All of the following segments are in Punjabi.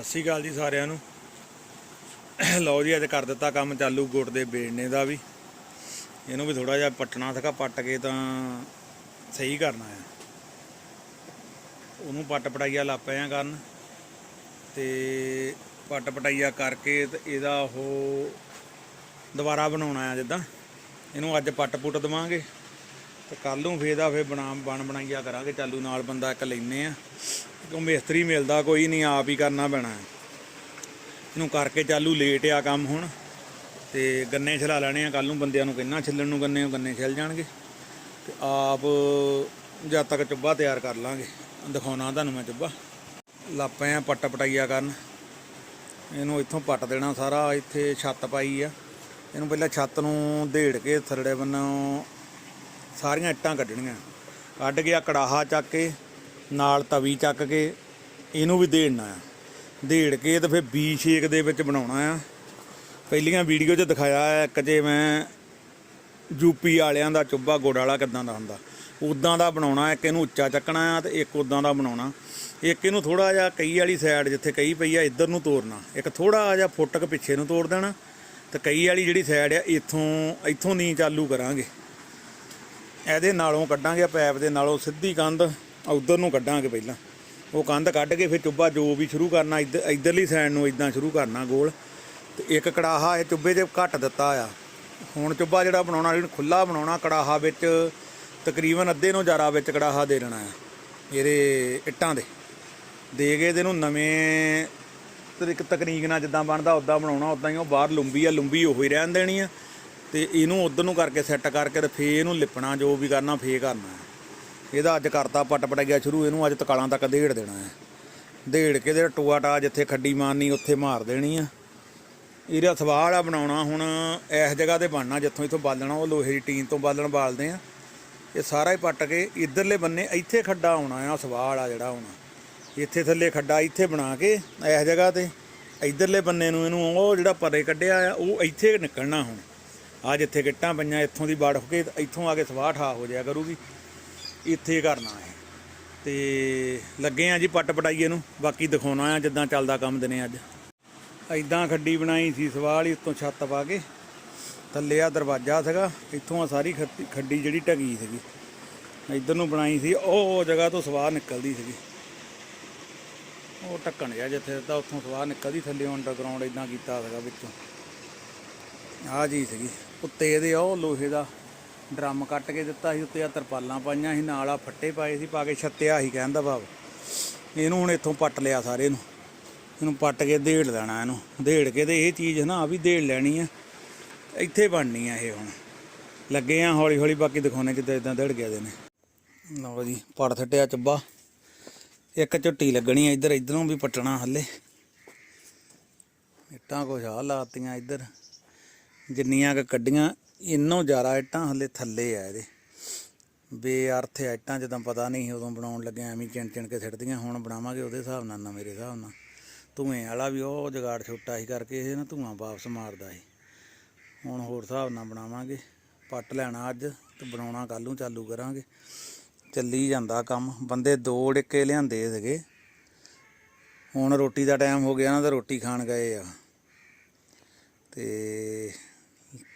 ਸਤਿ ਸ਼੍ਰੀ ਅਕਾਲ ਜੀ ਸਾਰਿਆਂ ਨੂੰ। ਲਓ ਜੀ, ਅੱਜ ਕਰ ਦਿੱਤਾ ਕੰਮ ਚਾਲੂ ਗੁੜ ਦੇ ਬੇੜਨੇ ਦਾ ਵੀ। ਇਹਨੂੰ ਵੀ ਥੋੜਾ ਜਿਹਾ ਪੱਟਣਾ ਸੀਗਾ ਪੱਟ ਕੇ ਤਾਂ ਸਹੀ ਕਰਨਾ ਆ। ਉਹਨੂੰ ਪੱਟ ਪਟਾਈਆ ਲਾ ਪਏ ਆ ਕਰਨ। ਤੇ ਪੱਟ ਪਟਾਈਆ ਕਰਕੇ ਤੇ ਇਹਦਾ ਉਹ ਦੁਬਾਰਾ ਬਣਾਉਣਾ ਆ ਜਿੱਦਾਂ। ਇਹਨੂੰ ਅੱਜ ਪੱਟ ਪੁੱਟ ਦਵਾਂਗੇ। ਤੇ ਕੱਲ ਨੂੰ ਫੇਰ ਦਾ ਫੇਰ ਬਣਾ ਬਣ ਬਣਾਈਆ ਕਰਾਂਗੇ। ਚਾਲੂ ਨਾਲ ਬੰਦਾ ਇੱਕ ਲੈਨੇ ਆ। ਕਿਉਂ ਮਿਸਤਰੀ ਮਿਲਦਾ, ਕੋਈ ਨਹੀਂ, ਆਪ ਹੀ ਕਰਨਾ ਪੈਣਾ ਇਹਨੂੰ ਕਰਕੇ ਚਾਲੂ ਲੇਟ ਆ ਕੰਮ ਹੁਣ। ਤੇ ਗੰਨੇ ਛਿਲਾ ਲੈਣੇ ਆ ਕੱਲ ਨੂੰ ਬੰਦਿਆਂ ਨੂੰ ਕਿੰਨਾ ਛਿੱਲਣ ਨੂੰ ਗੰਨੇ ਗੰਨੇ ਛਿੱਲ ਜਾਣਗੇ। ਤੇ ਆਪ ਜਦ ਤੱਕ ਚੁੱਭਾ ਤਿਆਰ ਕਰ ਲਾਂਗੇ। ਦਿਖਾਉਣਾ ਤੁਹਾਨੂੰ ਮੈਂ ਚੁੱਭਾ। ਲਾਪੇ ਆ ਪੱਟ ਪਟਾਈਆ ਕਰਨ। ਇਹਨੂੰ ਇੱਥੋਂ ਪੱਟ ਦੇਣਾ ਸਾਰਾ, ਇੱਥੇ ਛੱਤ ਪਾਈ ਆ। ਇਹਨੂੰ ਪਹਿਲਾਂ ਛੱਤ ਨੂੰ ਢੇੜ ਕੇ ਥਰੜੇ ਬੰਨੋਂ ਸਾਰੀਆਂ ਇੱਟਾਂ ਕੱਢਣੀਆਂ। ਕੱਢ ਗਿਆ ਕੜਾਹਾ ਚੱਕ ਕੇ ਨਾਲ ਤਵੀ ਚੱਕ ਕੇ ਇਹਨੂੰ ਵੀ ਦੇੜਨਾ ਆ। ਦੇੜ ਕੇ ਤੇ ਫਿਰ ਬੀ ਸ਼ੇਕ ਦੇ ਵਿੱਚ ਬਣਾਉਣਾ ਆ। ਪਹਿਲੀਆਂ ਵੀਡੀਓ 'ਚ ਦਿਖਾਇਆ ਹੈ ਇੱਕ ਜੇ ਮੈਂ ਯੂਪੀ ਵਾਲਿਆਂ ਦਾ ਚੁੱਭਾ, ਗੁੜ ਵਾਲਾ ਕਿਦਾਂ ਦਾ ਹੁੰਦਾ। ਉਦਾਂ ਦਾ ਬਣਾਉਣਾ, ਇੱਕ ਇਹਨੂੰ ਉੱਚਾ ਚੱਕਣਾ ਆ ਤੇ ਇੱਕ ਉਦਾਂ ਦਾ ਬਣਾਉਣਾ। ਇੱਕ ਇਹਨੂੰ ਥੋੜਾ ਜਿਹਾ ਕਈ ਵਾਲੀ ਸਾਈਡ ਜਿੱਥੇ ਕਈ ਪਈ ਆ, ਇੱਧਰ ਨੂੰ ਤੋੜਨਾ ਇੱਕ ਥੋੜਾ ਜਿਹਾ ਫੁੱਟਕ ਪਿੱਛੇ ਨੂੰ ਤੋੜ ਦੇਣਾ ਤੇ ਕਈ ਵਾਲੀ ਜਿਹੜੀ ਸਾਈਡ ਆ, ਇੱਥੋਂ ਇੱਥੋਂ ਨਹੀਂ ਚਾਲੂ ਕਰਾਂਗੇ। ਇਹਦੇ ਨਾਲੋਂ ਕੱਢਾਂਗੇ ਪੈਪ ਦੇ ਨਾਲੋਂ ਸਿੱਧੀ ਕੰਧ। ਉਧਰ ਨੂੰ ਕੱਢਾਂਗੇ ਪਹਿਲਾਂ। ਉਹ ਕੰਧ ਕੱਢ ਕੇ ਫਿਰ ਚੁੱਭਾ ਜੋ ਵੀ ਸ਼ੁਰੂ ਕਰਨਾ ਇੱਧਰ ਇੱਧਰਲੀ ਸਾਈਡ ਨੂੰ ਇਦਾਂ ਸ਼ੁਰੂ ਕਰਨਾ ਗੋਲ। ਤੇ ਇੱਕ ਕੜਾਹਾ ਇਹ ਚੁੱਭੇ 'ਚ ਘੱਟ ਦਿੱਤਾ ਆ। ਹੁਣ ਚੁੱਭਾ ਜਿਹੜਾ ਬਣਾਉਣਾ, ਇਹਨੂੰ ਖੁੱਲਾ ਬਣਾਉਣਾ, ਕੜਾਹਾ ਵਿੱਚ ਤਕਰੀਬਨ ਅੱਧੇ ਨੂੰ ਜ਼ਿਆਦਾ ਵਿੱਚ ਕੜਾਹਾ ਦੇ ਦੇਣਾ ਆ, ਇਹਦੇ ਇੱਟਾਂ ਦੇ। ਦੇ ਕੇ ਇਹਦੇ ਨੂੰ ਨਵੇਂ ਇੱਕ ਤਕਨੀਕ ਨਾਲ ਜਿੱਦਾਂ ਬਣਦਾ ਉਦਾਂ ਬਣਾਉਣਾ ਉਦਾਂ ਹੀ ਉਹ ਬਾਹਰ ਲੰਬੀ ਆ, ਲੰਬੀ ਉਹੀ ਰਹਿਣ ਦੇਣੀ ਆ। ਤੇ ਇਹਨੂੰ ਉਧਰ ਨੂੰ ਕਰਕੇ ਸੈੱਟ ਕਰਕੇ ਤੇ ਫੇ ਇਹਨੂੰ ਲਿਪਣਾ, ਜੋ ਵੀ ਕਰਨਾ ਫੇ ਕਰਨਾ ਹੈ। ਇਹਦਾ ਅੱਜ ਕਰਤਾ ਪਟ ਪਟਾਈਆ ਸ਼ੁਰੂ, ਇਹਨੂੰ ਅੱਜ ਤਕਾਲਾਂ ਤੱਕ ਦੇੜ ਦੇਣਾ ਹੈ। ਦੇੜ ਕੇ ਦੇ ਟੂਆ ਟਾ ਜਿੱਥੇ ਖੱਡੀ ਮਾਰਨੀ, ਉੱਥੇ ਮਾਰ ਦੇਣੀ ਆ। ਇਹਦਾ ਸਵਾਹ ਵਾਲਾ ਬਣਾਉਣਾ ਹੁਣ, ਇਸ ਜਗ੍ਹਾ ਤੇ ਬਣਨਾ, ਜਿੱਥੋਂ ਇਥੋਂ ਬਾਲਣਾ, ਉਹ ਲੋਹੇ ਦੀ ਟੀਨ ਤੋਂ ਬਾਲਣ ਬਾਲਦੇ ਆ। ਇਹ ਸਾਰਾ ਹੀ ਪੱਟ ਕੇ ਇਧਰਲੇ ਬੰਨੇ ਇੱਥੇ ਖੱਡਾ ਆਉਣਾ ਆ ਸਵਾਹ ਵਾਲਾ ਜਿਹੜਾ ਆਉਣਾ ਇੱਥੇ ਥੱਲੇ ਖੱਡਾ ਇੱਥੇ ਬਣਾ ਕੇ ਇਸ ਜਗ੍ਹਾ ਤੇ ਇਧਰਲੇ ਬੰਨੇ ਨੂੰ ਇਹਨੂੰ ਉਹ ਜਿਹੜਾ ਪਰੇ ਕੱਢਿਆ ਆ, ਉਹ ਇੱਥੇ ਨਿਕਲਣਾ ਹੁਣ। ਆ ਜਿੱਥੇ ਗਿੱਟਾਂ ਪਈਆਂ, ਇੱਥੋਂ ਦੀ ਬਾੜ ਹੋ ਕੇ ਇੱਥੋਂ ਆ ਕੇ ਸਵਾਹ ਠਾ ਹੋ ਜਾਇਆ ਕਰੂਗੀ। ਇੱਥੇ ਕਰਨਾ ਹੈ। ਤੇ ਲੱਗੇ ਆ ਜੀ ਪੱਟ ਪਟਾਈਏ ਨੂੰ, ਬਾਕੀ ਦਿਖਾਉਣਾ ਆ ਜਿੱਦਾਂ ਚੱਲਦਾ ਕੰਮ ਦਿਨੇ ਅੱਜ। ਐਦਾਂ ਖੱਡੀ ਬਣਾਈ ਸੀ ਸਵਾਹ ਵਾਲੀ ਉੱਤੋਂ ਛੱਤ ਪਾ ਕੇ। ਥੱਲੇ ਆ ਦਰਵਾਜ਼ਾ ਸੀਗਾ, ਇੱਥੋਂ ਆ ਸਾਰੀ ਖੱਤੀ- ਖੱਡੀ ਜਿਹੜੀ ਢਗੀ ਸੀਗੀ। ਇੱਧਰ ਨੂੰ ਬਣਾਈ ਸੀ, ਉਹ ਜਗ੍ਹਾ ਤੋਂ ਸਵਾਹ ਨਿਕਲਦੀ ਸੀਗੀ। ਉਹ ਢੱਕਣ ਜਿਹਾ ਜਿੱਥੇ ਤਾਂ ਉੱਥੋਂ ਸਵਾਹ ਨਿਕਲਦੀ, ਥੱਲੇ ਅੰਡਰਗਰਾਉਂਡ ਇਦਾਂ ਕੀਤਾ ਸੀਗਾ ਵਿੱਚੋਂ। ਆਹ ਜੀ ਸੀਗੀ। ਉੱਤੇ ਇਹਦੇ ਉਹ ਲੋਹੇ ਦਾ ਡਰਮ ਕੱਟ ਕੇ ਦਿੱਤਾ ਸੀ, ਉੱਤੇ ਆ ਤਰਪਾਲਾਂ ਪਾਈਆਂ ਸੀ, ਨਾਲ ਆ ਫੱਟੇ ਪਾਏ ਸੀ, ਪਾ ਕੇ ਛੱਤਿਆ ਸੀ, ਕਹਿਣ ਦਾ ਭਾਵ। ਇਹਨੂੰ ਹੁਣ ਇੱਥੋਂ ਪੱਟ ਲਿਆ ਸਾਰੇ ਨੂੰ। ਇਹਨੂੰ ਪੱਟ ਕੇ ਦੇੜ ਲੈਣਾ ਇਹਨੂੰ। ਦੇੜ ਕੇ ਤੇ ਇਹ ਚੀਜ਼ ਨਾ ਆ ਵੀ ਦੇੜ ਲੈਣੀ ਆ। ਇੱਥੇ ਬਣਨੀ ਆ ਇਹ ਹੁਣ। ਲੱਗੇ ਆ ਹੌਲੀ ਹੌਲੀ ਬਾਕੀ ਦਿਖਾਉਣੇ ਕਿੱਦਾਂ ਇਦਾਂ ਦੇੜ ਗਿਆ ਦੇ ਨੇ। ਲਓ ਜੀ ਪੜ ਥੱਟਿਆ ਚੱਬਾ ਇੱਕ ਝੁੱਟੀ ਲੱਗਣੀ ਆ ਇੱਧਰ, ਇੱਧਰੋਂ ਵੀ ਪੱਟਣਾ ਹੱਲੇ। ਇੱਟਾਂ ਕੁਛ ਆ ਲਾਤੀਆਂ ਇੱਧਰ। ਜਿੰਨੀਆਂ ਕ ਕੱਢੀਆਂ ਇੰਨੋਂ ਜ਼ਿਆਦਾ ਇੱਟਾਂ ਹਲੇ ਥੱਲੇ ਆ ਇਹਦੇ। ਬੇਅਰਥ ਆ ਇੱਟਾਂ ਜਦੋਂ ਪਤਾ ਨਹੀਂ ਸੀ, ਉਦੋਂ ਬਣਾਉਣ ਲੱਗੇ, ਐਵੇਂ ਚਿਣ ਚਿਣ ਕੇ ਸਿੱਟਦੀਆਂ, ਹੁਣ ਬਣਾਵਾਂਗੇ ਉਹਦੇ ਹਿਸਾਬ ਨਾਲ ਨਾ ਮੇਰੇ ਹਿਸਾਬ ਨਾਲ। ਧੂਏ ਵਾਲਾ ਵੀ ਉਹ ਜਗਾੜ ਛੋਟਾ ਸੀ ਕਰਕੇ ਇਹ ਨਾ ਧੂਆਂ ਵਾਪਸ ਮਾਰਦਾ ਸੀ। ਹੁਣ ਹੋਰ ਹਿਸਾਬ ਨਾਲ ਬਣਾਵਾਂਗੇ। ਪੱਟ ਲੈਣਾ ਅੱਜ ਤੇ ਬਣਾਉਣਾ ਕੱਲ ਨੂੰ, ਚਾਲੂ ਕਰਾਂਗੇ। ਚੱਲੀ ਜਾਂਦਾ ਕੰਮ। ਬੰਦੇ ਦੋ ਡਿੱਕੇ ਲਿਆਂਦੇ ਸੀਗੇ। ਹੁਣ ਰੋਟੀ ਦਾ ਟਾਈਮ ਹੋ ਗਿਆ ਨਾ ਤਾਂ ਰੋਟੀ ਖਾਣ ਗਏ ਆ। ਤੇ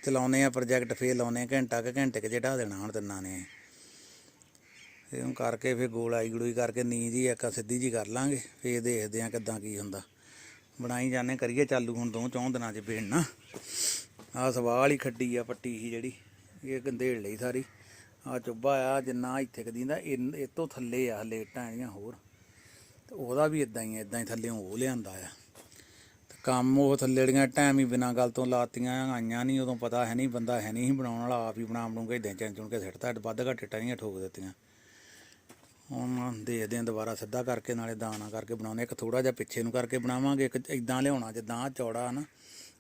ਚਲਾਉਨੇ ਆ ਪ੍ਰੋਜੈਕਟ ਫੇਰ ਲਾਉਨੇ ਆ, ਘੰਟਾ ਕੁ ਘੰਟੇ ਕੁ ਚੜਾ ਦੇਣਾ ਹੁਣ ਤਿੰਨਾਂ ਨੇ। ਇਹਨੂੰ ਕਰਕੇ ਫੇਰ ਗੋਲਾਈ ਗੜੂਈ ਕਰਕੇ ਨੀਂਦ ਹੀ ਇੱਕ ਸਿੱਧੀ ਜੀ ਕਰ ਲਾਂਗੇ, ਫੇਰ ਦੇਖਦੇ ਆ ਕਿੱਦਾਂ ਕੀ ਹੁੰਦਾ। ਬਣਾਈ ਜਾਂਦੇ ਕਰੀਏ ਚਾਲੂ ਹੁਣ ਦੋ ਚੌਂ ਦਿਨਾਂ 'ਚ ਪੇੜਨਾ ਆਹ ਸਵਾਲ ਹੀ ਖੱਡੀ ਆ, ਪੱਟੀ ਸੀ ਜਿਹੜੀ, ਇਹ ਗੰਧੇੜ ਲਈ ਸਾਰੀ। ਆ ਚੁੱਭਾ ਆ, ਜਿੰਨਾ ਇੱਥੇ ਕਦੀਂਦਾ ਇਹ ਤੋਂ ਥੱਲੇ ਆ ਲੇਟਾਂ ਇੱਟਾਂ ਜਿਹੜੀਆਂ ਹੋਰ। ਤੇ ਉਹਦਾ ਵੀ ਇਦਾਂ ਹੀ ਇਦਾਂ ਹੀ ਥੱਲੇ ਉਹ ਲਿਆਂਦਾ ਆ। ਕੰਮ ਉਹ ਥੱਲੇੜੀਆਂ ਟਾਈਮ ਹੀ ਬਿਨਾਂ ਗੱਲ ਤੋਂ ਲਾਤੀਆਂ, ਆਈਆਂ ਨਹੀਂ, ਉਦੋਂ ਪਤਾ ਹੈ ਨਹੀਂ, ਬੰਦਾ ਹੈ ਨਹੀਂ ਸੀ ਬਣਾਉਣ ਵਾਲਾ, ਆਪ ਹੀ ਬਣਾ ਬਣੂ ਕੇ ਇਦਾਂ ਚੁਣ ਕੇ ਸਿੱਟਦਾ ਵੱਧ ਘੱਟ ਟਾਈਆਂ ਠੋਕ ਦਿੱਤੀਆਂ। ਹੁਣ ਦੇਖਦੇ ਆਂ ਦੁਬਾਰਾ ਸਿੱਧਾ ਕਰਕੇ, ਨਾਲੇ ਦਾਣਾ ਕਰਕੇ ਬਣਾਉਣੇ ਇੱਕ ਥੋੜਾ ਜਿਹਾ ਪਿੱਛੇ ਨੂੰ ਕਰਕੇ ਬਣਾਵਾਂਗੇ, ਇੱਕ ਇਦਾਂ ਲਿਆਉਣਾ, ਜਿੱਦਾਂ ਆਹ ਚੌੜਾ ਨਾ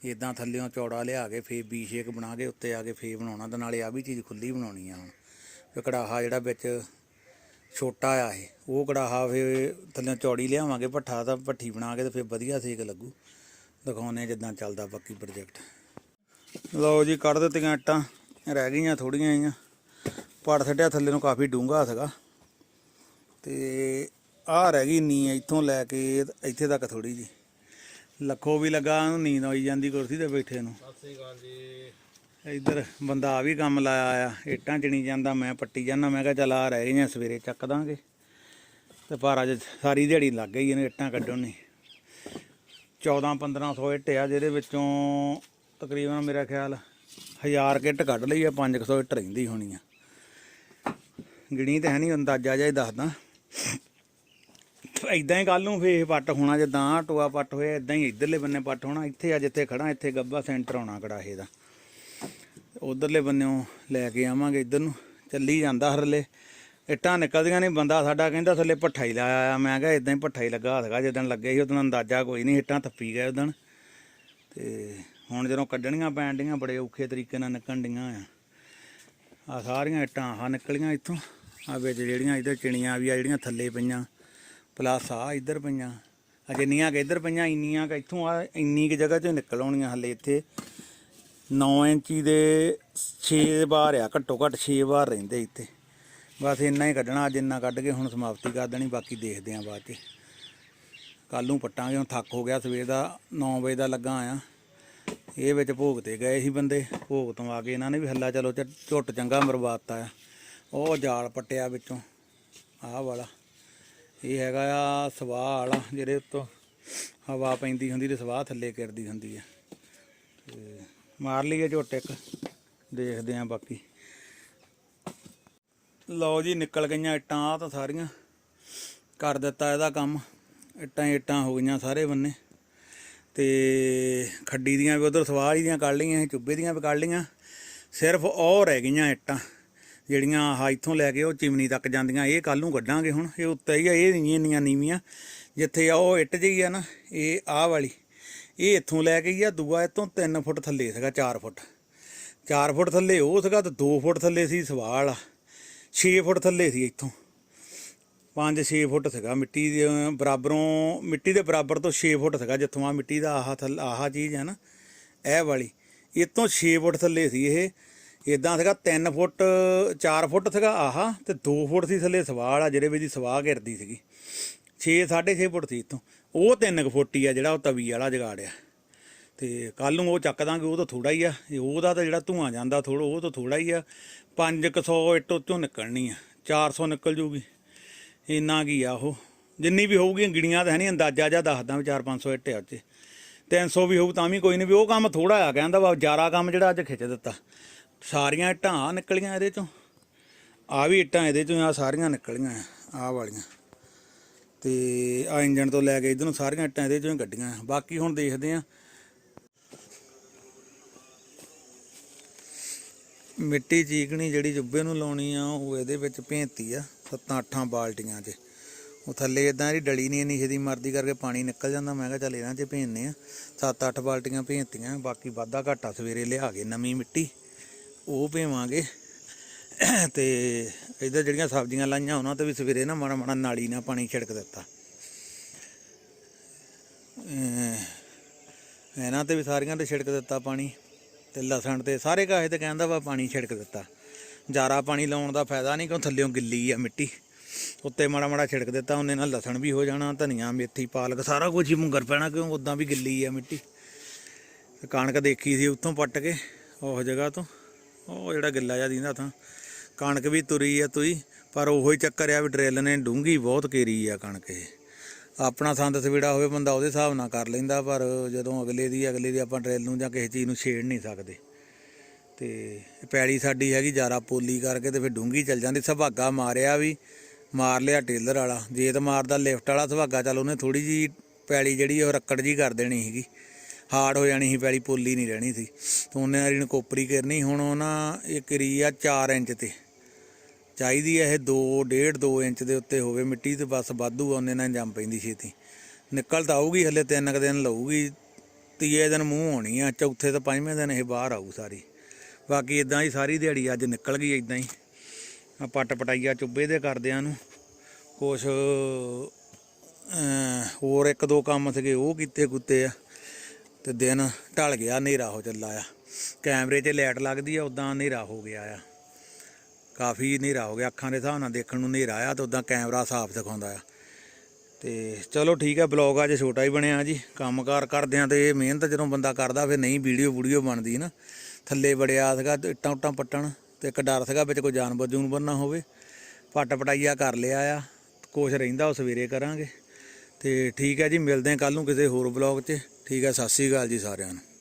ਇਦਾਂ ਥੱਲੇੋਂ ਚੌੜਾ ਲਿਆ ਕੇ ਫੇਰ ਬੀ ਸ਼ੇਕ ਬਣਾ ਕੇ ਉੱਤੇ ਆ ਕੇ ਫੇਰ ਬਣਾਉਣਾ, ਤੇ ਨਾਲੇ ਆ ਵੀ ਚੀਜ਼ ਖੁੱਲੀ ਬਣਾਉਣੀ ਆ ਹੁਣ। ਤੇ ਕੜਾਹਾ ਜਿਹੜਾ ਵਿੱਚ ਛੋਟਾ ਆ ਇਹ, ਉਹ ਕੜਾਹਾ ਫੇ ਥੱਲੇ ਚੌੜੀ ਲਿਆਵਾਂਗੇ, ਭੱਠਾ ਤਾਂ ਭੱਠੀ ਬਣਾ ਕੇ ਤੇ ਫੇ ਵਧੀਆ ਸੇਕ ਲੱਗੂ। ਦਿਖਾਉਨੇ ਜਿੱਦਾਂ ਚੱਲਦਾ ਬਾਕੀ ਪ੍ਰੋਜੈਕਟ ਲਓ ਜੀ ਕੱਢ ਦਿੱਤੀਆਂ ਇੱਟਾਂ ਰਹਿ ਗਈਆਂ ਥੋੜੀਆਂ ਆਈਆਂ ਪੜ ਛੱਡਿਆ ਥੱਲੇ ਨੂੰ ਕਾਫੀ ਡੂੰਘਾ ਸੀਗਾ। ਤੇ ਆਹ ਰਹਿ ਗਈ ਨੀ ਇੱਥੋਂ ਲੈ ਕੇ ਇੱਥੇ ਤੱਕ ਥੋੜੀ ਜੀ। ਲੱਖੋ ਵੀ ਲੱਗਾ ਉਹਨੂੰ ਨੀਂਦ ਆਈ ਜਾਂਦੀ ਕੁਰਸੀ ਤੇ ਬੈਠੇ ਨੂੰ। ਸਤਿ ਸ੍ਰੀ ਅਕਾਲ ਜੀ। ਇੱਧਰ ਬੰਦਾ ਆ ਵੀ ਕੰਮ ਲਾਇਆ ਆ ਇੱਟਾਂ ਚਣੀ ਜਾਂਦਾ ਮੈਂ ਪੱਟੀ ਜਾਂਦਾ ਮੈਂ ਕਿਹਾ ਚੱਲ ਆ ਰਹਿ ਗਈਆਂ ਸਵੇਰੇ ਚੱਕ ਦਾਂਗੇ। ਤੇ ਪਰ ਅੱਜ ਸਾਰੀ ਦਿਹਾੜੀ ਲੱਗ ਗਈ ਇਹਨੇ ਇੱਟਾਂ ਕੱਢਣ ਨੂੰ। 14 1500 ਇੱਟ ਆ, ਜਿਹਦੇ ਵਿੱਚੋਂ ਤਕਰੀਬਨ ਮੇਰਾ ਖਿਆਲ 1000 ਕਿੱਟ ਕੱਢ ਲਈ ਆ 500 ਇੱਟ ਰਹਿੰਦੀ ਹੋਣੀ ਆ। ਗਿਣੀ ਤਾਂ ਹੈ ਨਹੀਂ, ਅੰਦਾਜ਼ਾ ਜਿਹਾ ਹੀ ਦੱਸਦਾ। ਇਦਾਂ ਹੀ ਕੱਲ ਨੂੰ ਫੇਰ ਪੱਟ ਹੋਣਾ ਜਿੱਦਾਂ ਆਹ ਟੋਆ ਪੱਟ ਹੋਇਆ ਇਦਾਂ ਹੀ ਇਧਰਲੇ ਬੰਨੇ ਪੱਟ ਹੋਣਾ, ਇੱਥੇ ਆ ਜਿੱਥੇ ਖੜਾ ਇੱਥੇ ਗੱਬਾ ਸੈਂਟਰ ਆਉਣਾ ਕੜਾਹੇ ਦਾ। ਉਧਰਲੇ ਬੰਨਿਓ ਲੈ ਕੇ ਆਵਾਂਗੇ ਇੱਧਰ ਨੂੰ, ਚੱਲੀ ਜਾਂਦਾ ਹਰਲੇ। ਇੱਟਾਂ ਨਿਕਲਦੀਆਂ ਨਹੀਂ ਬੰਦਾ ਸਾਡਾ ਕਹਿੰਦਾ ਥੱਲੇ ਭੱਠਾ ਹੀ ਲਾਇਆ ਆ ਮੈਂ ਕਿਹਾ ਇਦਾਂ ਹੀ ਭੱਠਾ ਹੀ ਲੱਗਾ ਸੀਗਾ, ਜਿੱਦਣ ਲੱਗੇ ਸੀ ਉਦੋਂ ਅੰਦਾਜ਼ਾ ਕੋਈ ਨਹੀਂ ਇੱਟਾਂ ਥੱਪੀ ਗਏ ਉਦੋਂ। ਤੇ ਹੁਣ ਜਦੋਂ ਕੱਢਣੀਆਂ ਪੈਣ ਡੀਆਂ, ਬੜੇ ਔਖੇ ਤਰੀਕੇ ਨਾਲ ਨਿਕਲਣ ਡੀਆਂ ਆ। ਆ ਸਾਰੀਆਂ ਇੱਟਾਂ ਆਹ ਨਿਕਲੀਆਂ ਇੱਥੋਂ ਆ ਵਿੱਚ ਜਿਹੜੀਆਂ ਇੱਧਰ ਚਿਣੀਆਂ ਵੀ ਆ, ਜਿਹੜੀਆਂ ਥੱਲੇ ਪਈਆਂ, ਪਲੱਸ ਆ ਇੱਧਰ ਪਈਆਂ। ਆ ਜਿੰਨੀਆਂ ਕਿ ਇੱਧਰ ਪਈਆਂ, ਇੰਨੀਆਂ ਕਿ ਇੱਥੋਂ ਆ ਇੰਨੀ ਕਿ ਜਗ੍ਹਾ ਚੋਂ ਨਿਕਲ ਆਉਣੀਆਂ ਹੱਲੇ ਇੱਥੇ। 9 ਇੰਚੀ ਦੇ 6 ਵਾਰ ਆ, ਘੱਟੋ ਘੱਟ 6 ਵਾਰ ਰਹਿੰਦੇ ਇੱਥੇ। ਬਸ ਇੰਨਾ ਹੀ ਕੱਢਣਾ, ਅੱਜ ਇੰਨਾ ਕੱਢ ਕੇ ਹੁਣ ਸਮਾਪਤੀ ਕਰ ਦੇਣੀ, ਬਾਕੀ ਦੇਖਦੇ ਆਂ ਬਾਅਦ ਚ। ਕੱਲ ਨੂੰ ਪੱਟਾਂਗੇ, ਹੁਣ ਥੱਕ ਹੋ ਗਿਆ, ਸਵੇਰ ਦਾ 9 ਵਜੇ ਦਾ ਲੱਗਾ ਆ। ਇਹ ਵਿੱਚ ਭੋਗ ਤੇ ਗਏ ਸੀ ਬੰਦੇ, ਭੋਗ ਤੋਂ ਆ ਕੇ ਇਹਨਾਂ ਨੇ ਵੀ ਹੱਲਾ, ਚਲੋ ਚ- ਝੁੱਟ ਚੰਗਾ ਮਰਵਾਤਾ ਆ। ਉਹ ਜਾਲ ਪੱਟਿਆ ਵਿੱਚੋਂ, ਆਹ ਵਾਲਾ। ਇਹ ਹੈਗਾ ਆ ਸਵਾਹ ਵਾਲਾ ਜਿਹਦੇ ਉੱਤੋਂ ਹਵਾ ਪੈਂਦੀ ਹੁੰਦੀ ਤੇ ਸਵਾਹ ਥੱਲੇ ਗਿਰਦੀ ਹੁੰਦੀ ਆ। ਤੇ ਮਾਰ ਲਈਏ ਝੋਟ ਇੱਕ, ਦੇਖਦੇ ਆਂ ਬਾਕੀ। ਲਓ ਜੀ ਨਿਕਲ ਗਈਆਂ ਇੱਟਾਂ ਆ ਤਾਂ ਸਾਰੀਆਂ ਕਰ ਦਿੱਤਾ ਇਹਦਾ ਕੰਮ। ਇੱਟਾਂ ਇੱਟਾਂ ਹੋ ਗਈਆਂ ਸਾਰੇ ਬੰਨੇ। ਤੇ ਖੱਡੀ ਦੀਆਂ ਵੀ ਉਧਰ ਸਵਾਹ ਦੀਆਂ ਕੱਢ ਲਈਆਂ ਸੀ, ਚੁੱਬੇ ਦੀਆਂ ਵੀ ਕੱਢ ਲਈਆਂ। ਸਿਰਫ ਉਹ ਰਹਿ ਗਈਆਂ ਇੱਟਾਂ ਜਿਹੜੀਆਂ ਆਹ ਇੱਥੋਂ ਲੈ ਕੇ ਉਹ ਚਿਮਨੀ ਤੱਕ ਜਾਂਦੀਆਂ। ਇਹ ਕੱਲ ਨੂੰ ਕੱਢਾਂਗੇ ਹੁਣ। ਇਹ ਉੱਤੇ ਹੀ ਆ ਇਹ ਨਹੀਂ ਇੰਨੀਆਂ ਨੀਵੀਆਂ। ਜਿੱਥੇ ਆ ਉਹ ਇੱਟ ਜਿਹੀ ਆ ਨਾ ਇਹ ਆਹ ਵਾਲੀ ਇਹ ਇੱਥੋਂ ਲੈ ਕੇ ਆ ਦੂਆ ਇੱਥੋਂ 3 ਫੁੱਟ ਥੱਲੇ ਸੀਗਾ 4 ਫੁੱਟ। 4 ਫੁੱਟ ਥੱਲੇ ਉਹ ਸੀਗਾ ਤੇ 2 ਫੁੱਟ ਥੱਲੇ ਸੀ ਸਵਾਲ ਆ। 6 ਫੁੱਟ ਥੱਲੇ ਸੀ ਇੱਥੋਂ। 5-6 ਫੁੱਟ ਸੀਗਾ। ਮਿੱਟੀ ਦੇ ਬਰਾਬਰੋਂ, ਮਿੱਟੀ ਦੇ ਬਰਾਬਰ ਤੋਂ 6 ਫੁੱਟ ਸੀਗਾ ਜਿੱਥੋਂ ਆ ਮਿੱਟੀ ਦਾ ਆਹ ਥੱਲ, ਆਹ ਚੀਜ਼ ਹੈ ਨਾ, ਇਹ ਵਾਲੀ। ਇਹ ਤੋਂ 6 ਫੁੱਟ ਥੱਲੇ ਸੀ ਇਹ। ਇਦਾਂ ਸੀਗਾ 3 ਫੁੱਟ 4 ਫੁੱਟ ਸੀਗਾ ਆਹ ਤੇ 2 ਫੁੱਟ ਸੀ ਥੱਲੇ ਸਵਾਲ ਆ ਜਿਹੜੇ ਵਿੱਚ ਦੀ ਸਵਾਹ ਘਿਰਦੀ ਸੀਗੀ। 6 6.5 ਫੁੱਟ ਸੀ ਇੱਥੋਂ। ਉਹ 3 ਫੁੱਟ ਹੀ ਆ ਜਿਹੜਾ ਉਹ ਤਵੀ ਵਾਲਾ ਜਗਾੜਿਆ ਤੇ ਕੱਲ ਨੂੰ ਉਹ ਚੱਕ ਦਾਂਗੇ, ਉਹ ਤਾਂ ਥੋੜਾ ਹੀ ਆ। ਇਹ ਉਹਦਾ ਤਾਂ ਜਿਹੜਾ ਧੂਆਂ ਜਾਂਦਾ ਥੋੜਾ ਉਹ ਤਾਂ ਥੋੜਾ ਹੀ ਆ। 500 ਇੱਟ ਉੱਤੋਂ ਨਿਕਲਣੀ ਆ 400 ਨਿਕਲ ਜੂਗੀ। ਇੰਨਾ ਕੀ ਆ ਉਹ। ਜਿੰਨੀ ਵੀ ਹੋਊਗੀ ਗਿਣੀਆਂ ਤਾਂ ਹੈ ਨਹੀਂ, ਅੰਦਾਜ਼ਾ ਜਾਂ ਦੱਸਦਾ ਵੀ 4-500 ਇੱਟ ਆ ਉੱਤੇ। 300 ਵੀ ਹੋਊ ਤਾਂ ਵੀ ਕੋਈ ਨਹੀਂ ਵੀ ਉਹ ਕੰਮ ਥੋੜਾ ਆ, ਕਹਿੰਦਾ ਵਾ ਜ਼ਿਆਦਾ ਕੰਮ ਜਿਹੜਾ ਅੱਜ ਖਿੱਚ ਦਿੱਤਾ। ਸਾਰੀਆਂ ਇੱਟਾਂ ਆਹ ਨਿਕਲੀਆਂ ਇਹਦੇ ਚੋਂ। ਆ ਵੀ ਇੱਟਾਂ ਇਹਦੇ ਚੋਂ, ਆ ਸਾਰੀਆਂ ਨਿਕਲੀਆਂ ਆ ਵਾਲੀਆਂ। ਤੇ ਆ ਇੰਜਣ ਤੋਂ ਲੈ ਕੇ ਇਧਰ ਨੂੰ ਸਾਰੀਆਂ ਇੱਟਾਂ ਇਹਦੇ ਚੋਂ ਹੀ ਕੱਢੀਆਂ ਬਾਕੀ ਹੁਣ ਦੇਖਦੇ ਆ ਮਿੱਟੀ ਚੀਕਣੀ ਜਿਹੜੀ ਜੁੱਬੇ ਨੂੰ ਲਾਉਣੀ ਆ, ਉਹ ਇਹਦੇ ਵਿੱਚ ਭੇਂਤੀ ਆ, ਸੱਤਾਂ ਅੱਠਾਂ ਬਾਲਟੀਆਂ 'ਚ। ਉਹ ਥੱਲੇ ਇਦਾਂ ਦੀ ਡਲੀ ਨਹੀਂ ਇੰਨੀ ਛੇਤੀ ਮਰਦੀ ਕਰਕੇ ਪਾਣੀ ਨਿਕਲ ਜਾਂਦਾ। ਮੈਂ ਕਿਹਾ ਚੱਲ ਇਹਨਾਂ 'ਚ ਭੇਂਨੇ ਆ। ਸੱਤ ਅੱਠ ਬਾਲਟੀਆਂ ਭੇਂਤੀਆਂ ਬਾਕੀ ਵਾਧਾ ਘਾਟਾ ਸਵੇਰੇ ਲਿਆ ਕੇ ਨਵੀਂ ਮਿੱਟੀ, ਉਹ ਭੇਵਾਂਗੇ। ਤੇ ਇਧਰ ਜਿਹੜੀਆਂ ਸਬਜ਼ੀਆਂ ਲਾਈਆਂ ਉਹਨਾਂ ਤੇ ਵੀ ਸਵੇਰੇ ਨਾ ਮਾੜਾ ਮਾੜਾ ਨਾਲੀ ਨਾਲ ਪਾਣੀ ਛਿੜਕ ਦਿੱਤਾ। ਇਹਨਾਂ ਤੇ ਵੀ ਸਾਰੀਆਂ ਤੇ ਛਿੜਕ ਦਿੱਤਾ ਪਾਣੀ। ਤੇ ਲਸਣ ਤੇ ਸਾਰੇ ਕਾਹੇ ਤੇ ਕਹਿੰਦਾ ਵਾ ਪਾਣੀ ਛਿੜਕ ਦਿੱਤਾ। ਜਾਰਾ ਪਾਣੀ ਲਾਉਣ ਦਾ ਫਾਇਦਾ ਨਹੀਂ, ਕਿਉਂ ਥੱਲਿਓਂ ਗਿੱਲੀ ਆ ਮਿੱਟੀ। ਉੱਤੇ ਮਾੜਾ ਮਾੜਾ ਛਿੜਕ ਦਿੱਤਾ, ਉਹਨੇ ਨਾਲ ਲਸਣ ਵੀ ਹੋ ਜਾਣਾ, ਧਨੀਆ, ਮੇਥੀ, ਪਾਲਕ, ਸਾਰਾ ਕੁਝ ਹੀ ਮੁੰਗਰ ਪੈਣਾ, ਕਿਉਂ ਉਦਾਂ ਵੀ ਗਿੱਲੀ ਆ ਮਿੱਟੀ। ਤੇ ਕਣਕ ਦੇਖੀ ਸੀ ਉੱਥੋਂ ਪੱਟ ਕੇ, ਉਹ ਜਗ੍ਹਾ ਤੋਂ। ਉਹ ਜਿਹੜਾ ਗਿੱਲਾ ਜਿਹਾ ਦਿੰਦਾ ਥਾਂ। ਕਣਕ ਵੀ ਤੁਰੀ ਆ ਤੁਈ, ਪਰ ਉਹੋ ਹੀ ਚੱਕਰ ਆ ਵੀ ਡਰਿੱਲ ਨੇ ਡੂੰਗੀ ਬਹੁਤ ਕੇਰੀ ਆ ਕਣਕ ਇਹ। ਆਪਣਾ ਸੰਦ ਸਵੀੜਾ ਹੋਵੇ, ਬੰਦਾ ਉਹਦੇ ਹਿਸਾਬ ਨਾਲ ਕਰ ਲੈਂਦਾ, ਪਰ ਜਦੋਂ ਅਗਲੇ ਦੀ ਅਗਲੇ ਦੀ ਆਪਾਂ ਡਰਿੱਲ ਨੂੰ ਜਾਂ ਕਿਸੇ ਚੀਜ਼ ਨੂੰ ਛੇੜ ਨਹੀਂ ਸਕਦੇ। ਤੇ ਪੈੜੀ ਸਾਡੀ ਹੈਗੀ ਜਾਰਾ ਪੋਲੀ ਕਰਕੇ ਤੇ ਫਿਰ ਡੂੰਗੀ ਚੱਲ ਜਾਂਦੀ, ਸੁਭਾਗਾ ਮਾਰਿਆ ਵੀ, ਮਾਰ ਲਿਆ ਟੇਲਰ ਵਾਲਾ। ਜੇ ਤਾਂ ਮਾਰਦਾ ਲਿਫਟ ਵਾਲਾ ਸੁਭਾਗਾ, ਚੱਲ ਉਹਨੇ ਥੋੜੀ ਜੀ ਪੈੜੀ ਜਿਹੜੀ ਉਹ ਰੱਕੜ ਜੀ ਕਰ ਦੇਣੀ ਸੀਗੀ। ਹਾਰਡ ਹੋ ਜਾਣੀ ਸੀ ਪੈੜੀ ਪੋਲੀ ਨਹੀਂ ਰਹਿਣੀ ਸੀ। ਤੇ ਉਹਨੇ ਵਾਰੀ ਨੂੰ ਕੋਪਰੀ ਕਰਨੀ, ਹੁਣ ਉਹਨਾਂ ਇਹ ਕਰੀ ਆ 4 ਇੰਚ ਤੇ। ਚਾਹੀਦੀ ਹੈ ਇਹ 2 1.5 2 ਇੰਚ ਦੇ ਉੱਤੇ ਹੋਵੇ ਮਿੱਟੀ ਤੇ ਬਸ ਵਾਧੂ ਆ ਨਾਲ ਜੰਮ ਪੈਂਦੀ ਛੇਤੀ। ਨਿਕਲ ਤਾਂ ਆਊਗੀ ਹਲੇ ਤਿੰਨ ਕੁ ਦਿਨ ਲਊਗੀ, ਤੀਏ ਦਿਨ ਮੂੰਹ ਹੋਣੀ ਆ, ਚੌਥੇ ਤੇ ਪੰਜਵੇਂ ਦਿਨ ਇਹ ਬਾਹਰ ਆਊ ਸਾਰੀ। ਬਾਕੀ ਇਦਾਂ ਹੀ ਸਾਰੀ ਦਿਹਾੜੀ ਅੱਜ ਨਿਕਲ ਗਈ ਇਦਾਂ ਹੀ। ਆ ਪੱਟ ਪਟਾਈਆ ਚੁੱਬੇ ਦੇ ਕਰਦਿਆਂ ਨੂੰ। ਕੁਛ ਹੋਰ ਇੱਕ ਦੋ ਕੰਮ ਸੀਗੇ ਉਹ ਕੀਤੇ ਕੁੱਤੇ ਆ। ਤੇ ਦਿਨ ਢਲ ਗਿਆ, ਹਨੇਰਾ ਹੋ ਚੱਲਾ ਆ। ਕੈਮਰੇ 'ਚ ਲਾਈਟ ਲੱਗਦੀ ਆ ਉਦਾਂ ਹਨੇਰਾ ਹੋ ਗਿਆ ਆ। ਕਾਫੀ ਹਨੇਰਾ ਹੋ ਗਿਆ, ਅੱਖਾਂ ਦੇ ਹਿਸਾਬ ਨਾਲ ਦੇਖਣ ਨੂੰ ਹਨੇਰਾ ਆ ਤੇ ਉਦਾਂ ਕੈਮਰਾ ਸਾਫ਼ ਦਿਖਾਉਂਦਾ ਆ। ਤੇ ਚਲੋ ਠੀਕ ਹੈ ਬਲੌਗ ਅੱਜ ਛੋਟਾ ਹੀ ਬਣਿਆ ਜੀ। ਕੰਮਕਾਰ ਕਰਦਿਆਂ ਤੇ ਇਹ ਮਿਹਨਤ ਜਦੋਂ ਬੰਦਾ ਕਰਦਾ, ਫਿਰ ਨਹੀਂ ਵੀਡੀਓ ਵੀਡੀਓ ਬਣਦੀ ਨਾ। ਥੱਲੇ ਬੜਿਆ ਸੀਗਾ ਤੇ ਇੱਟਾਂ ਉੱਟਾਂ ਪੱਟਣ ਤੇ ਇੱਕ ਡਰ ਸੀਗਾ ਵਿੱਚ ਕੋਈ ਜਾਨਵਰ ਜੂਨਵਰ ਨਾ ਹੋਵੇ। ਪੱਟ ਪਟਾਈਆ ਕਰ ਲਿਆ ਆ, ਕੁਛ ਰਹਿੰਦਾ ਉਹ ਸਵੇਰੇ ਕਰਾਂਗੇ। ਤੇ ਠੀਕ ਹੈ ਜੀ, ਮਿਲਦੇ ਹਾਂ ਕੱਲ ਨੂੰ ਕਿਸੇ ਹੋਰ ਬਲੌਗ 'ਚ। ਠੀਕ ਹੈ ਸਤਿ ਸ੍ਰੀ ਅਕਾਲ ਜੀ ਸਾਰਿਆਂ ਨੂੰ।